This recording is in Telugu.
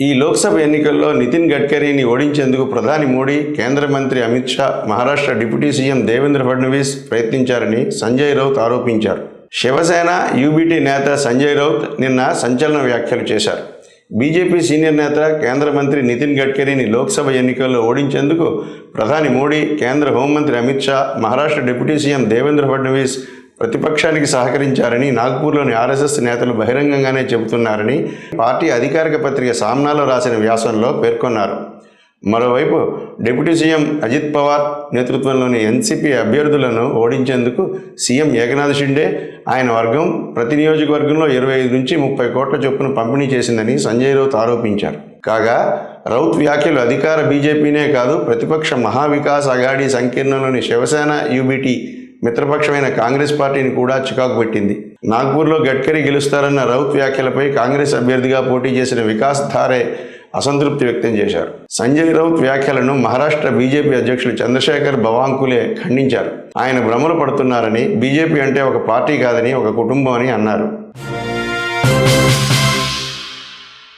ఈ లోక్సభ ఎన్నికల్లో నితిన్ గడ్కరీని ఓడించేందుకు ప్రధాని మోడీ కేంద్ర మంత్రి అమిత్ షా మహారాష్ట్ర డిప్యూటీ సీఎం దేవేంద్ర ఫడ్నవీస్ ప్రయత్నించారని సంజయ్ రౌత్ ఆరోపించారు. శివసేన యూబీటీ నేత సంజయ్ రౌత్ నిన్న సంచలన వ్యాఖ్యలు చేశారు. బీజేపీ సీనియర్ నేత కేంద్ర మంత్రి నితిన్ గడ్కరీని లోక్సభ ఎన్నికల్లో ఓడించేందుకు ప్రధాని మోడీ కేంద్ర హోంమంత్రి అమిత్ షా మహారాష్ట్ర డిప్యూటీ సీఎం దేవేంద్ర ఫడ్నవీస్ ప్రతిపక్షానికి సహకరించారని నాగ్పూర్లోని ఆర్ఎస్ఎస్ నేతలు బహిరంగంగానే చెబుతున్నారని పార్టీ అధికారిక పత్రిక సామ్నాలో రాసిన వ్యాసంలో పేర్కొన్నారు. మరోవైపు డిప్యూటీ సీఎం అజిత్ పవార్ నేతృత్వంలోని ఎన్సీపీ అభ్యర్థులను ఓడించేందుకు సీఎం ఏకనాథ్ షిండే ఆయన వర్గం ప్రతి నియోజకవర్గంలో ఇరవై ఐదు నుంచి ముప్పై కోట్ల చొప్పున పంపిణీ చేసిందని సంజయ్ రౌత్ ఆరోపించారు. కాగా రౌత్ వ్యాఖ్యలు అధికార బీజేపీనే కాదు ప్రతిపక్ష మహావికాస్ అఘాడీ సంకీర్ణంలోని శివసేన యూబీటీ మిత్రపక్షమైన కాంగ్రెస్ పార్టీని కూడా చికాకు పెట్టింది. నాగ్పూర్లో గడ్కరీ గెలుస్తారన్న రౌత్ వ్యాఖ్యలపై కాంగ్రెస్ అభ్యర్థిగా పోటీ చేసిన వికాస్ ధారే అసంతృప్తి వ్యక్తం చేశారు. సంజయ్ రౌత్ వ్యాఖ్యలను మహారాష్ట్ర బీజేపీ అధ్యక్షుడు చంద్రశేఖర్ భవాంకులే ఖండించారు. ఆయన భ్రమలు పడుతున్నారని బీజేపీ అంటే ఒక పార్టీ కాదని ఒక కుటుంబం అని అన్నారు.